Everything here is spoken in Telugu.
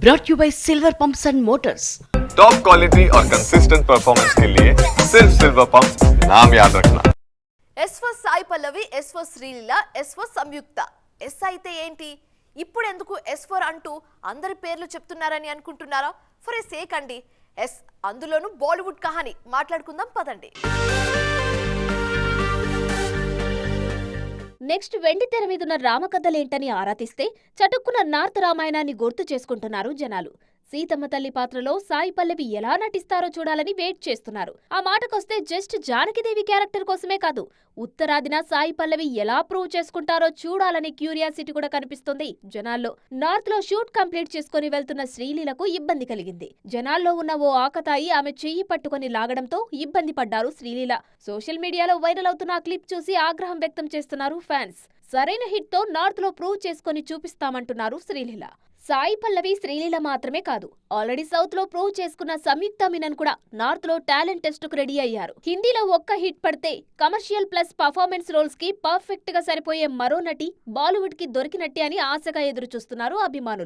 brought you by Silver Pumps and Motors. Top quality और कंसिस्टेंट परफॉर्मेंस के लिए सिर्फ सिल्वर पंप नाम याद रखना S for Sai Pallavi S for Sreeleela S for Samyuktha S అయితే ఏంటి ఇప్పుడు ఎందుకు ఎస్ ఫర్ అంటూ అందరి పేర్లు చెప్తున్నారని అనుకుంటున్నారా ఫర్ ఎస్ సేక్ అండి ఎస్ అందులోనూ బాలీవుడ్ కహాని మాట్లాడుకుందాం పదండి నెక్స్ట్ వెండి తెర మీదున్న రామకథలేంటని ఆరా తీస్తే చటుక్కున నార్త్ రామాయణాన్ని గుర్తు చేసుకుంటున్నారు జనాలు. సీతమ్మ తల్లి పాత్రలో సాయి పల్లవి ఎలా నటిస్తారో చూడాలని వెయిట్ చేస్తున్నారు. ఆ మాటకొస్తే జస్ట్ జానకిదేవి క్యారెక్టర్ కోసమే కాదు ఉత్తరాదిన సాయి పల్లవి ఎలా ప్రూవ్ చేసుకుంటారో చూడాలని క్యూరియాసిటీ కూడా కనిపిస్తుంది జనాల్లో. నార్త్లో షూట్ కంప్లీట్ చేసుకుని వెళ్తున్న శ్రీలీలకు ఇబ్బంది కలిగింది. జనాల్లో ఉన్న ఓ ఆకతాయి ఆమె చెయ్యి పట్టుకొని లాగడంతో ఇబ్బంది పడ్డారు శ్రీలీల. సోషల్ మీడియాలో వైరల్ అవుతున్న ఆ క్లిప్ చూసి ఆగ్రహం వ్యక్తం చేస్తున్నారు ఫ్యాన్స్. సరైన హిట్తో నార్త్లో ప్రూవ్ చేసుకుని చూపిస్తామంటున్నారు శ్రీలీల. సాయి పల్లవి శ్రీలీల మాత్రమే కాదు ఆల్రెడీ సౌత్లో ప్రూవ్ చేసుకున్న సంయుక్త మీనన్ కూడా నార్త్లో టాలెంట్ టెస్ట్కు రెడీ అయ్యారు. హిందీలో ఒక్క హిట్ పడితే కమర్షియల్ ప్లస్ పర్ఫార్మెన్స్ రోల్స్కి పర్ఫెక్ట్గా సరిపోయే మరో నటి బాలీవుడ్కి దొరికినట్టే అని ఆశగా ఎదురు చూస్తున్నారు అభిమానులు.